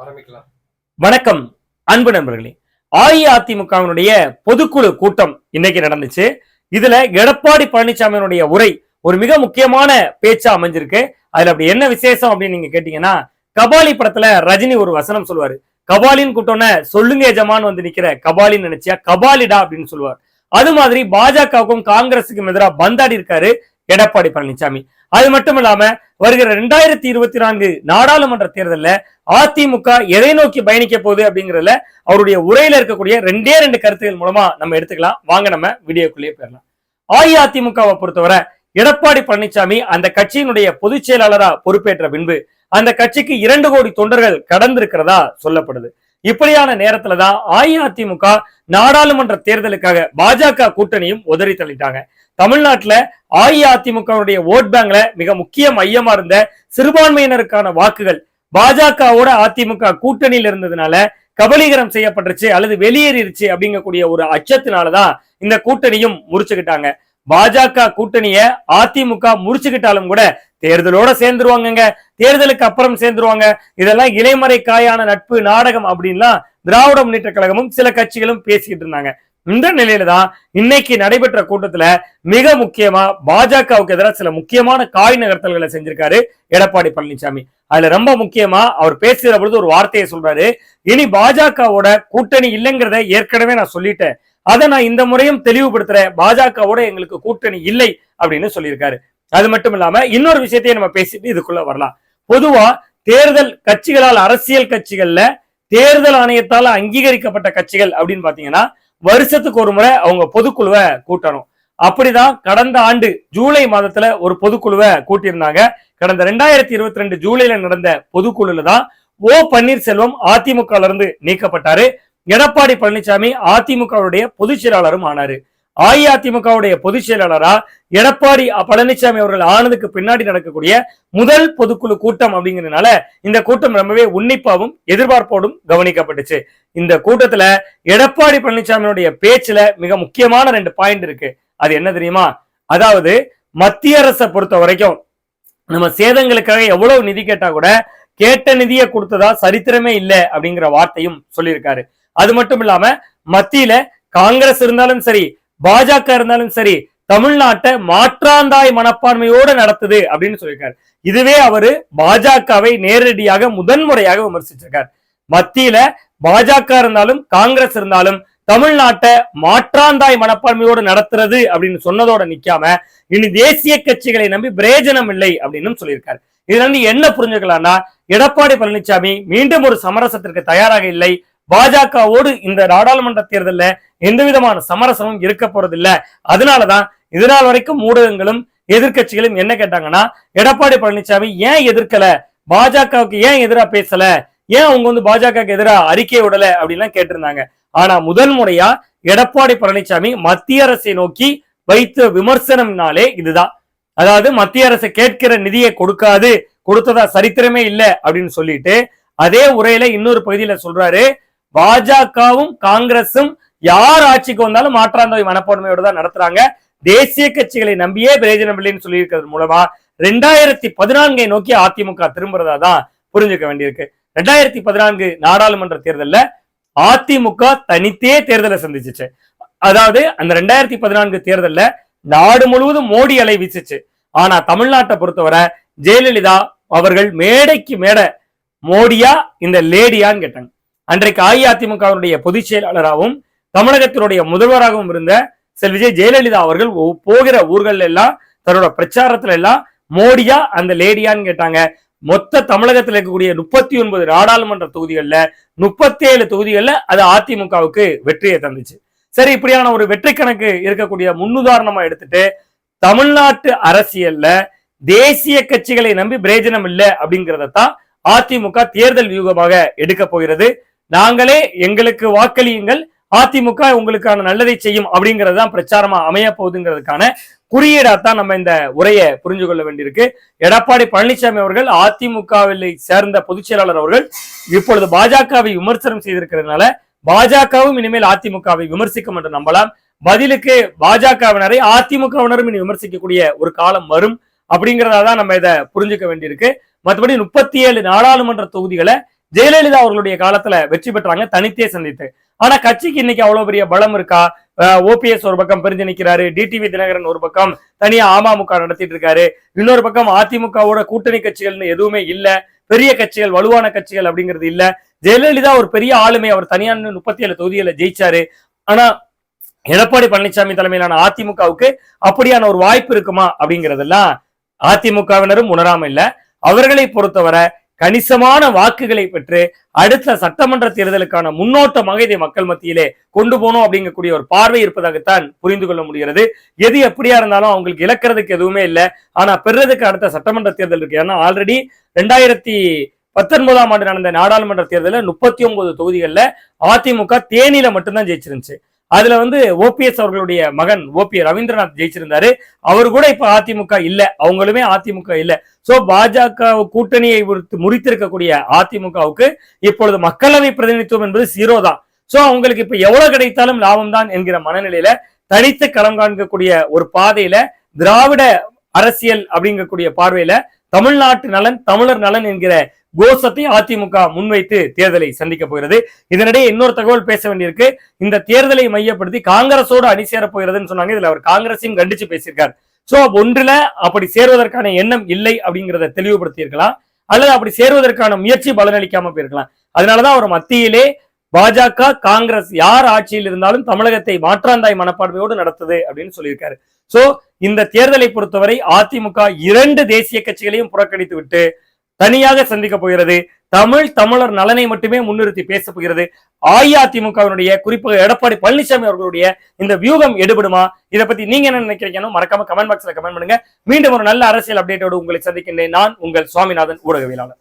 ஆரம்பிக்கலாம். வணக்கம் அன்பு நண்பர்களே. அஇஅதிமுகவினுடைய பொதுக்குழு கூட்டம் இன்னைக்கு நடந்துச்சு. இதுல எடப்பாடி பழனிசாமியினுடைய உரை ஒரு மிக முக்கியமான பேச்சா அமைஞ்சிருக்கு. அதுல அப்படி என்ன விசேஷம் அப்படின்னு நீங்க கேட்டீங்கன்னா கபாலி படத்துல ரஜினி ஒரு வசனம் சொல்லுவாரு. கபாலின்னு கூட்டோன்னு சொல்லுங்க எஜமான் வந்து நிக்கிற கபாலின்னு நினைச்சியா? கபாலிடா அப்படின்னு சொல்லுவார். அது மாதிரி பாஜகவுக்கும் காங்கிரஸுக்கும் எதிராக பந்தாடி இருக்காரு எடப்பாடி பழனிசாமி. அது மட்டும் இல்லாம வருகிற ரெண்டாயிரத்தி இருபத்தி நான்கு நாடாளுமன்ற தேர்தலில் அதிமுக எதை நோக்கி பயணிக்க போகுது அப்படிங்கிறதுல அவருடைய உரையில இருக்கக்கூடிய ரெண்டே ரெண்டு கருத்துகள் மூலமா நம்ம எடுத்துக்கலாம். வாங்க நம்ம வீடியோக்குள்ளேயே போயிடலாம். அஇஅதிமுகவை பொறுத்தவரை எடப்பாடி பழனிசாமி அந்த கட்சியினுடைய பொதுச் செயலாளரா பொறுப்பேற்ற பின்பு அந்த கட்சிக்கு இரண்டு கோடி தொண்டர்கள் கடந்திருக்கிறதா சொல்லப்படுது. இப்படியான நேரத்துல தான் அஇஅதிமுக நாடாளுமன்ற தேர்தலுக்காக பாஜக கூட்டணியும் உதறி தள்ளிட்டாங்க. தமிழ்நாட்டுல அஇஅதிமுகவுடைய ஓட் பேங்க்ல மிக முக்கிய மையமா இருந்த சிறுபான்மையினருக்கான வாக்குகள் பாஜகவோட அதிமுக கூட்டணியில் இருந்ததுனால கபலீகரம் செய்யப்பட்டுருச்சு அல்லது வெளியேறிடுச்சு அப்படிங்கக்கூடிய ஒரு அச்சத்தினாலதான் இந்த கூட்டணியும் முறிச்சுக்கிட்டாங்க. பாஜக கூட்டணிய அதிமுக முறிச்சுக்கிட்டாலும் கூட தேர்தலோட சேர்ந்துருவாங்கங்க. தேர்தலுக்கு அப்புறம் சேர்ந்துருவாங்க. இதெல்லாம் இலைமறை காயான நட்பு நாடகம் அப்படின்லாம் திராவிட முன்னேற்ற கழகமும் சில கட்சிகளும் பேசிக்கிட்டு இருந்தாங்க. இந்த நிலையில தான் இன்னைக்கு நடைபெற்ற கூட்டத்துல மிக முக்கியமா பாஜகவுக்கு எதிராக சில முக்கியமான காய் நகர்த்தல்களை செஞ்சிருக்காரு எடப்பாடி பழனிசாமி அதுல ரொம்ப முக்கியமா அவர் பேசுகிற பொழுது ஒரு வார்த்தையை சொல்றாரு. இனி பாஜகவோட கூட்டணி இல்லைங்கிறத ஏற்கனவே நான் சொல்லிட்டேன். அதை நான் இந்த முறையும் தெளிவுபடுத்துறேன். பாஜகவோட எங்களுக்கு கூட்டணி இல்லை அப்படின்னு சொல்லியிருக்காரு. அது மட்டும் இல்லாம இன்னொரு விஷயத்தையும் நம்ம பேசிட்டு இதுக்குள்ள வரலாம். பொதுவா தேர்தல் கட்சிகளால் அரசியல் கட்சிகள்ல தேர்தல் ஆணையத்தால அங்கீகரிக்கப்பட்ட கட்சிகள் அப்படின்னு பாத்தீங்கன்னா வருஷத்துக்கு ஒரு முறை அவங்க பொதுக்குழுவை கூட்டணும். அப்படிதான் கடந்த ஆண்டு ஜூலை மாதத்துல ஒரு பொதுக்குழுவை கூட்டியிருந்தாங்க. கடந்த ரெண்டாயிரத்தி இருபத்தி ரெண்டு ஜூலைல நடந்த பொதுக்குழுல தான் ஓ பன்னீர்செல்வம் அதிமுக இருந்து நீக்கப்பட்டாரு. எடப்பாடி பழனிசாமி அதிமுகவுடைய பொதுச் செயலாளரும் ஆனாரு. அஇஅதிமுகவுடைய பொதுச் செயலாளரா எடப்பாடி பழனிசாமி அவர்கள் ஆனதுக்கு பின்னாடி நடக்கக்கூடிய முதல் பொதுக்குழு கூட்டம் அப்படிங்கிறதுனால இந்த கூட்டம் ரொம்பவே உன்னிப்பாவும் எதிர்பார்ப்போடும் கவனிக்கப்பட்டுச்சு. இந்த கூட்டத்துல எடப்பாடி பழனிசாமியுடைய பேச்சுல மிக முக்கியமான ரெண்டு பாயிண்ட் இருக்கு. அது என்ன தெரியுமா? அதாவது மத்திய அரசை பொறுத்த வரைக்கும் நம்ம சேதங்களுக்காக எவ்வளவு நிதி கேட்டா கூட கேட்ட நிதியை கொடுத்ததா சரித்திரமே இல்லை அப்படிங்கிற வார்த்தையும் சொல்லியிருக்காரு. அது மட்டும் இல்லாம மத்தியில காங்கிரஸ் இருந்தாலும் சரி பாஜக இருந்தாலும் சரி தமிழ்நாட்டை மாற்றாந்தாய் மனப்பான்மையோடு நடத்துது அப்படின்னு சொல்லியிருக்காரு. இதுவே அவரு பாஜகவை நேரடியாக முதன்முறையாக விமர்சிச்சிருக்கார். மத்தியில பாஜக இருந்தாலும் காங்கிரஸ் இருந்தாலும் தமிழ்நாட்டை மாற்றாந்தாய் மனப்பான்மையோடு நடத்துறது அப்படின்னு சொன்னதோட நிக்காம இனி தேசிய கட்சிகளை நம்பி பிரயோஜனம் இல்லை அப்படின்னு சொல்லியிருக்காரு. இதுல இருந்து என்ன புரிஞ்சுக்கலாம்னா எடப்பாடி பழனிசாமி மீண்டும் ஒரு சமரசத்திற்கு தயாராக இல்லை. பாஜகவோடு இந்த நாடாளுமன்ற தேர்தல்ல எந்த விதமான சமரசமும் இருக்க போறதில்ல. அதனாலதான் இதனால் வரைக்கும் ஊடகங்களும் எதிர்க்கட்சிகளும் என்ன கேட்டாங்கன்னா எடப்பாடி பழனிசாமி ஏன் எதிர்க்கல? பாஜகவுக்கு ஏன் எதிரா பேசல? ஏன் அவங்க வந்து பாஜகவுக்கு எதிரா அறிக்கை விடல? அப்படின்லாம் கேட்டிருந்தாங்க. ஆனா முதல் முறையா எடப்பாடி பழனிசாமி மத்திய அரசை நோக்கி வைத்த விமர்சனம்னாலே இதுதான். அதாவது மத்திய அரசு கேட்கிற நிதியை கொடுக்காது கொடுத்ததா சரித்திரமே இல்லை அப்படின்னு சொல்லிட்டு அதே உரையில இன்னொரு பகுதியில சொல்றாரு பாஜகவும் காங்கிரஸும் யார் ஆட்சிக்கு வந்தாலும் மாற்றாந்தோய் மனப்பான்மையோடு தான் நடத்துறாங்க. தேசிய கட்சிகளை நம்பியே பிரயோஜனம் இல்லைன்னு சொல்லியிருக்கிறது மூலமா ரெண்டாயிரத்தி பதினான்கை நோக்கி அதிமுக திரும்புறதா தான் புரிஞ்சுக்க வேண்டியிருக்கு. ரெண்டாயிரத்தி பதினான்கு நாடாளுமன்ற தேர்தலில் அதிமுக தனித்தே தேர்தலை சந்திச்சிச்சு. அதாவது அந்த ரெண்டாயிரத்தி பதினான்கு தேர்தல்ல நாடு முழுவதும் மோடி அலை வீசிச்சு. ஆனா தமிழ்நாட்டை பொறுத்தவரை ஜெயலலிதா அவர்கள் மேடைக்கு மேடை மோடியா இந்த லேடியான்னு கேட்டாங்க. அன்றைக்கு அஇஅதிமுகவினுடைய பொதுச் செயலாளராகவும் தமிழகத்தினுடைய முதல்வராகவும் இருந்த செல் விஜய் ஜெயலலிதா அவர்கள் போகிற ஊர்கள் எல்லாம் தன்னோட பிரச்சாரத்துல எல்லாம் மோடியா அந்த லேடியான்னு கேட்டாங்க. மொத்த தமிழகத்தில் இருக்கக்கூடிய முப்பத்தி ஒன்பது நாடாளுமன்ற தொகுதிகள்ல முப்பத்தி ஏழு தொகுதிகள்ல அது அதிமுகவுக்கு வெற்றியை தந்துச்சு. சரி இப்படியான ஒரு வெற்றி கணக்கு இருக்கக்கூடிய முன்னுதாரணமா எடுத்துட்டு தமிழ்நாட்டு அரசியல்ல தேசிய கட்சிகளை நம்பி பிரயோஜனம் இல்லை அப்படிங்கிறதத்தான் அதிமுக தேர்தல் வியூகமாக எடுக்க போகிறது. நாங்களே எங்களுக்கு வாக்களியுங்கள். அதிமுக உங்களுக்கான நல்லதை செய்யும் அப்படிங்கிறது தான் பிரச்சாரமா அமைய போகுதுங்கிறதுக்கான குறியீடா தான் நம்ம இந்த உரையை புரிஞ்சு கொள்ள வேண்டியிருக்கு. எடப்பாடி பழனிசாமி அவர்கள் அதிமுகவில் சேர்ந்த பொதுச் செயலாளர் அவர்கள் இப்பொழுது பாஜகவை விமர்சனம் செய்திருக்கிறதுனால பாஜகவும் இனிமேல் அதிமுகவை விமர்சிக்கும் என்று நம்பலாம். பதிலுக்கு பாஜகவினரை அதிமுகவினரும் இனி விமர்சிக்கக்கூடிய ஒரு காலம் வரும் அப்படிங்கிறதா தான் நம்ம இதை புரிஞ்சுக்க வேண்டியிருக்கு. மற்றபடி முப்பத்தி ஏழு நாடாளுமன்ற தொகுதிகளை ஜெயலலிதா அவர்களுடைய காலத்துல வெற்றி பெற்றாங்க தனித்தே சந்தித்து. ஆனா கட்சிக்கு இன்னைக்கு அவ்வளவு பெரிய பலம் இருக்கா? ஓபிஎஸ் ஒரு பக்கம் பிரிஞ்சு நிக்கிறாரு டிடிவி தினகரன் ஒரு பக்கம் தனியா அமமுக நடத்திட்டு இருக்காரு. இன்னொரு பக்கம் அதிமுகவோட கூட்டணி கட்சிகள்னு எதுவுமே இல்ல. பெரிய கட்சிகள் வலுவான கட்சிகள் அப்படிங்கிறது இல்ல. ஜெயலலிதா ஒரு பெரிய ஆளுமை. அவர் தனியா முப்பத்தி ஏழு தொகுதியில ஜெயிச்சாரு. ஆனா எடப்பாடி பழனிசாமி தலைமையிலான அதிமுகவுக்கு அப்படியான ஒரு வாய்ப்பு இருக்குமா அப்படிங்கறதெல்லாம் அதிமுகவினரும் உணராம இல்ல. அவர்களை பொறுத்தவரை கணிசமான வாக்குகளை பெற்று அடுத்த சட்டமன்ற தேர்தலுக்கான முன்னோட்டமாக இதை மக்கள் மத்தியிலே கொண்டு போகணும் அப்படிங்கக்கூடிய ஒரு பார்வை இருப்பதாகத்தான் புரிந்து கொள்ள முடிகிறது. எது எப்படியா இருந்தாலும் அவங்களுக்கு இழக்கிறதுக்கு எதுவுமே இல்லை. ஆனா பெறுறதுக்கு அடுத்த சட்டமன்ற தேர்தல் இருக்கு. ஏன்னா ஆல்ரெடி ரெண்டாயிரத்தி பத்தொன்பதாம் ஆண்டு நடந்த நாடாளுமன்ற தேர்தலில் முப்பத்தி ஒன்பது தொகுதிகளில் அதிமுக தேனியில மட்டும்தான் ஜெயிச்சிருந்துச்சு. அதுல வந்து ஓபிஎஸ் அவர்களுடைய மகன் ஓபி ரவீந்திரநாத் ஜெயிச்சிருந்தாரு. அவர் கூட இப்ப அதிமுக இல்ல. அவங்களுமே அதிமுக இல்ல. சோ பாஜக கூட்டணியை முறித்து- முறித்திருக்கக்கூடிய அதிமுகவுக்கு இப்பொழுது மக்களவை பிரதிநிதித்துவம் என்பது சீரோ தான். சோ அவங்களுக்கு இப்ப எவ்வளவு கிடைத்தாலும் லாபம் தான் என்கிற மனநிலையில தனித்து களம் காண்கக்கூடிய ஒரு பாதையில திராவிட அரசியல் அப்படிங்கக்கூடிய பார்வையில தமிழ்நாட்டு நலன் தமிழர் நலன் என்கிற கோஷத்தை அதிமுக முன்வைத்து தேர்தலை சந்திக்க போகிறது. இதனிடையே இன்னொரு தகவல் பேச வேண்டியிருக்கு. இந்த தேர்தலை மையப்படுத்தி காங்கிரஸோடு அணி சேரப் போகிறதுன்னு சொன்னாங்க. இதுல அவர் காங்கிரஸையும் கண்டிச்சு பேசியிருக்கார். சோ ஒன்றுல அப்படி சேர்வதற்கான எண்ணம் இல்லை அப்படிங்கிறத தெளிவுபடுத்தி இருக்கலாம் அல்லது அப்படி சேர்வதற்கான முயற்சி பலனளிக்காம போயிருக்கலாம். அதனாலதான் அவர் மத்தியிலே பாஜக காங்கிரஸ் யார் ஆட்சியில் இருந்தாலும் தமிழகத்தை மாற்றாந்தாய் மனப்பான்மையோடு நடத்துது அப்படின்னு சொல்லியிருக்காரு. சோ இந்த தேர்தலை பொறுத்தவரை அதிமுக இரண்டு தேசிய கட்சிகளையும் புறக்கணித்து விட்டு தனியாக சந்திக்க போகிறது. தமிழ் தமிழர் நலனை மட்டுமே முன்னிறுத்தி பேச போகிறது. அஇஅதிமுகவினுடைய குறிப்பாக எடப்பாடி பழனிசாமி அவர்களுடைய இந்த வியூகம் எடுபடுமா? இதை பத்தி நீங்க என்ன நினைக்கிறீங்கன்னு மறக்காம கமெண்ட் பாக்ஸ்ல கமெண்ட் பண்ணுங்க. மீண்டும் ஒரு நல்ல அரசியல் அப்டேட்டோடு உங்களை சந்திக்கின்றேன் நான் உங்கள் சுவாமிநாதன் ஊடகவியலாளர்.